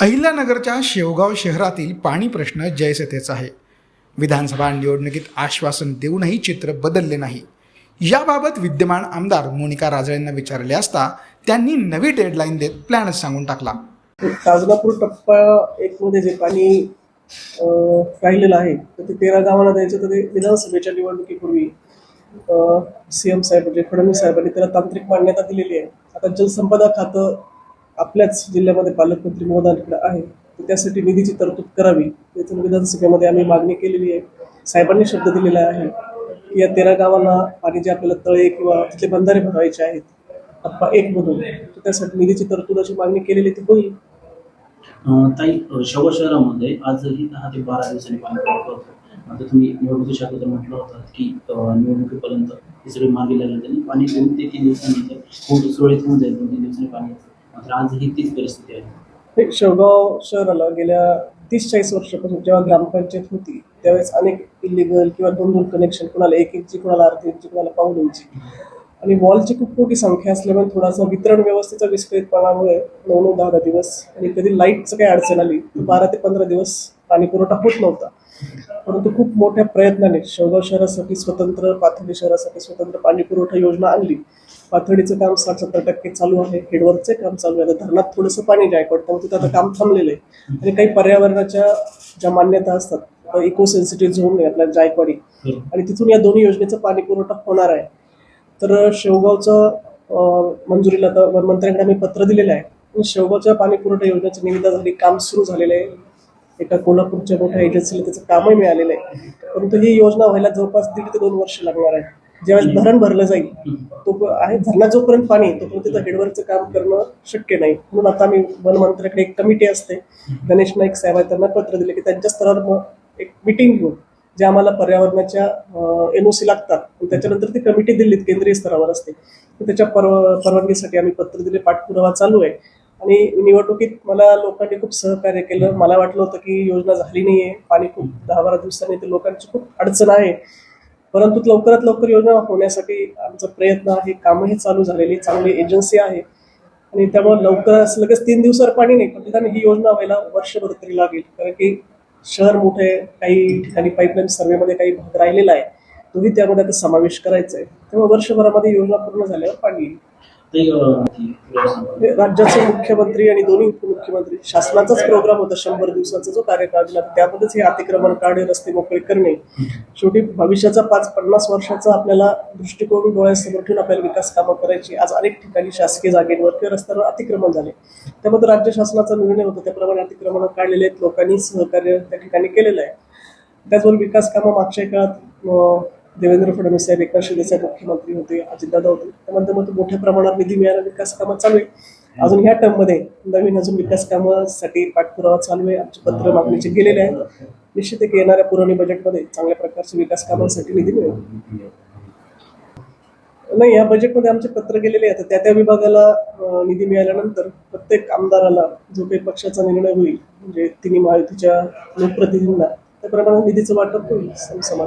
अहिल्यानगरच्या शेवगाव शहरातील पाणी प्रश्न जयसतेचा आहे. विधानसभा निवडणुकीत आश्वासन देऊनही चित्र बदलले नाही. याबाबत विद्यमान आमदार मोनिका राजळेंना विचारले असता त्यांनी नवी डेडलाईन देत प्लॅनच सांगून टाकला. ताजगापूर टप्पा एक मध्ये जे पाणी राहिलेलं आहे तर ते तेरा गावांना द्यायचं तर ते विधानसभेच्या निवडणुकीपूर्वी सीएम साहेब म्हणजे फडणवीस साहेबांनी त्याला तांत्रिक मान्यता दिलेली आहे. आता जलसंपदा खातं आपल्याच जिल्ह्यामध्ये पालकमंत्री महोदयांकडे आहे तर त्यासाठी निधीची तरतूद करावी. यातून विधानसभेमध्ये आम्ही मागणी केलेली आहे. साहेबांनी शब्द दिलेला आहे की या तेरा गावांना पाणी जे आपल्याला तळे किंवा तिथले बंधारे भरायचे आहेत टप्पा एक मधून तर त्यासाठी निधीची तरतुदाची मागणी केलेली ती होईल. ताई अं, शहरामध्ये आजही दहा ते बारा दिवसांनी पाणी पुरवठा आता तुम्ही निवडणुकी अगोदर म्हटलं होतं की निवडणुकीपर्यंत हे सगळे लागले त्यांनी पाणी दोन ते तीन दिवसांनी खूप सुरळीत होऊन जाईल. दोन तीन दिवसांनी पाणी मात्र आजही तीच परिस्थिती आहे. हे शेवगाव शहराला गेल्या तीस चाळीस वर्षापासून जेव्हा ग्रामपंचायत होती त्यावेळेस अनेक इलिगल किंवा दोन दोन कनेक्शन कोणाला एक इंची कोणाला अर्धी इंची कोणाला पाऊन इंची आणि वॉलची खूप मोठी संख्या असल्यामुळे थोडासा वितरण व्यवस्थेचा विस्कळीतपणामुळे नऊ नऊ दहा दहा दिवस आणि कधी लाईटचं काही अडचण आली तर बारा ते पंधरा दिवस पाणी पुरवठा होत नव्हता. परंतु खूप मोठ्या प्रयत्नाने शेवगाव शहरासाठी स्वतंत्र पाथर्डी शहरासाठी स्वतंत्र पाणी पुरवठा योजना आणली. पाथर्डीचं काम साठ सत्तर टक्के चालू आहे. हेडवर्कचे काम चालू आहे. धरणात थोडंसं पाणी जायकवाड त्यामुळे तिथं आता काम थांबलेलं आहे. आणि काही पर्यावरणाच्या ज्या मान्यता असतात इको सेन्सिटिव्ह झोन आहे आपल्या जायकवाडी. आणि तिथून या दोन्ही योजनेचा पाणी पुरवठा होणार आहे. तर शेवगावचं मंजुरीला आता वनमंत्र्यांकडे आम्ही पत्र दिलेलं आहे. आणि शेवगावच्या पाणी पुरवठा योजनेची निविदा झाली काम सुरू झालेलं आहे. एका कोल्हापूरच्या मोठ्या एजन्सीला त्याचं कामही मिळालेलं आहे. परंतु ही योजना व्हायला जवळपास दीड ते दोन वर्ष लागणार आहे. ज्यावेळेस धरण भरलं जाईल तो आहे धरणात जोपर्यंत पाणी आहे, तोपर्यंत तिथं हेडवरचं काम करणं शक्य नाही. म्हणून आता आम्ही वनमंत्र्याकडे एक कमिटी असते गणेश नाईक साहेब त्यांना पत्र दिले की त्यांच्या स्तरावर एक मिटिंग घेऊन जे आम्हाला पर्यावरणाच्या एनओसी लागतात आणि त्याच्यानंतर ती कमिटी दिल्लीत केंद्रीय स्तरावर असते. त्याच्या परवा परवानगीसाठी आम्ही पत्र दिले पाठपुरावा चालू आहे. आणि निवडणुकीत मला लोकांनी खूप सहकार्य केलं. मला वाटलं होतं की योजना झाली नाहीये पाणी खूप दहा बारा दिवसांनी ते लोकांची खूप अडचण आहे. परंतु लवकरात लवकर योजना होण्यासाठी आमचा प्रयत्न आहे. कामही चालू झालेली चांगली एजन्सी आहे. आणि त्यामुळे लवकरच लगेच तीन दिवसावर पाणी नाही पण ठिकाणी ही योजना व्हायला वर्षभर तरी लागेल. कारण की शहर मोठे काही ठिकाणी पाईपलाईन सर्वेमध्ये काही भाग राहिलेला आहे. तोही त्यामध्ये आता समावेश करायचा आहे. त्यामुळे वर्षभरामध्ये योजना पूर्ण झाल्यावर पाणी येईल. म्हणजे राज्याचे मुख्यमंत्री आणि दोन्ही उपमुख्यमंत्री शासनाचाच प्रोग्राम होता शंभर दिवसाचा जो कार्यकाळ दिला. त्यामध्येच हे अतिक्रमण काढणे रस्ते मोकळे करणे. शेवटी भविष्याचा पाच पन्नास वर्षाचा आपल्याला दृष्टिकोन डोळ्यासमोर ठेवून आपल्याला विकास कामं करायची. आज अनेक ठिकाणी शासकीय जागेवर किंवा रस्त्यावर अतिक्रमण झाले. त्यामध्ये राज्य शासनाचा निर्णय होता. त्याप्रमाणे अतिक्रमण काढलेले आहेत. लोकांनी सहकार्य त्या ठिकाणी केलेलं आहे. त्याचबरोबर विकास कामं मागच्या काळात देवेंद्र फडणवीस साहेब शिंदे साहेब मुख्यमंत्री होते अजितदादा होते. त्यामध्ये मग मोठ्या प्रमाणात निधी मिळाला विकास कामं चालू आहे अजून ह्या टर्ममध्ये नवीन अजून विकास कामासाठी पाठपुरावा चालू आहे. आमचे पत्र मागणीचे गेलेले आहेत. निश्चित आहे की येणाऱ्या पुरवणी बजेटमध्ये चांगल्या प्रकारचे विकास कामांसाठी निधी मिळेल. नाही या बजेटमध्ये आमचे पत्र गेलेले आहेत. त्या त्या विभागाला निधी मिळाल्यानंतर प्रत्येक आमदाराला जो काही पक्षाचा निर्णय होईल म्हणजे तिन्ही महायुतीच्या लोकप्रतिनिधींना त्याप्रमाणे निधीचं वाटप होईल समसमान